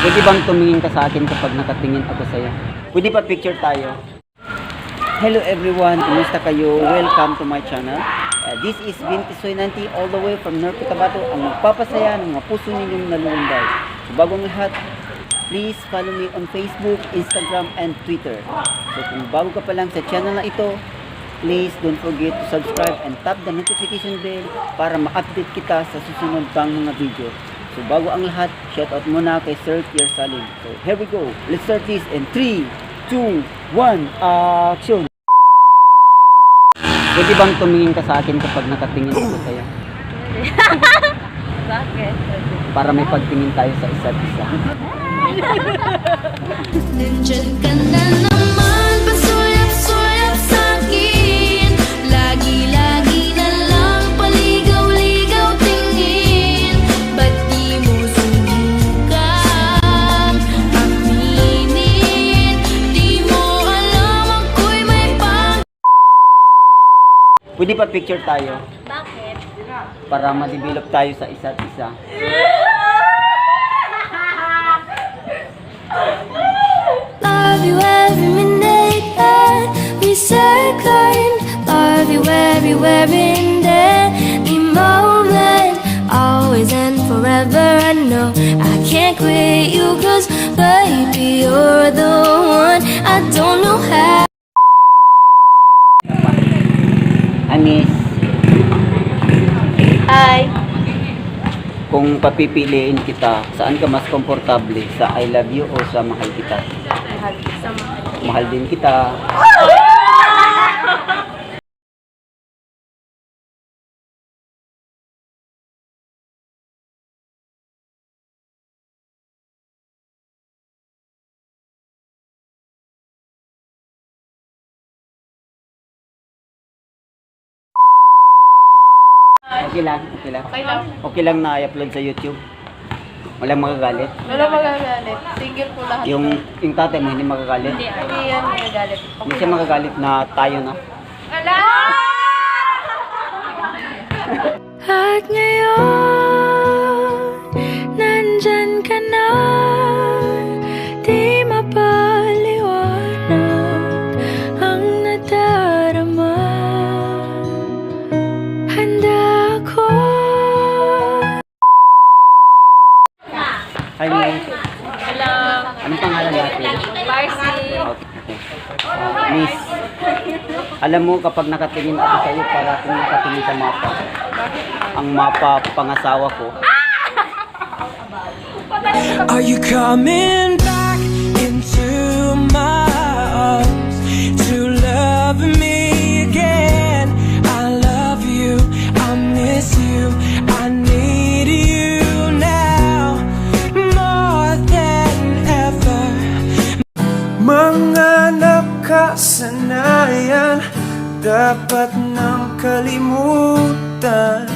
Pwede bang tumingin ka sa akin kapag nakatingin ako sa'yo? Pwede ba picture tayo? Hello everyone, kumusta kayo? Welcome to my channel. Uh, this is Vinti Soy Nanti all the way from North Cotabato ang magpapasaya ng mga puso ninyong nalulunday. So bagong lahat, please follow me on Facebook, Instagram, and Twitter. So kung bago ka pa lang sa channel na ito, please don't forget to subscribe and tap the notification bell para ma-update kita sa susunod pang mga video. So bago ang lahat, shoutout muna kay Sir Kier Salim. So here we go. Let's start this in 3, 2, 1, action! Pwede bang tumingin ka sa akin kapag nakatingin ako sa'yo? Bakit? Para may pagtingin tayo sa isa't isa. Nandyan ka na Pwede pa picture tayo Bakit? para ma-develop tayo sa isa't isa. Love you every minute that we second Love you everywhere in Miss, Hi! kung papipiliin kita, saan ka mas komportable? Sa I love you o sa mahal kita? Mahal sa mahal. Mahal din kita. Okay lang, okay lang. Okay lang. Okay lang na i-upload sa YouTube. Walang magagalit. Wala magagalit. Single po lahat. Yung, yung tatay mo hindi magagalit. Hindi, hindi yan magagalit. Hindi siya magagalit na tayo na. Wala! At ngayon, nandyan ka na Hi, Miss. Hello! Anong pangalan natin? Marcy! Okay. Ah, miss, alam mo kapag nakatingin ako sa iyo para kung nakatingin sa mapa, ang mapa pangasawa ko, Are you coming back nakasanayan dapat nang kalimutan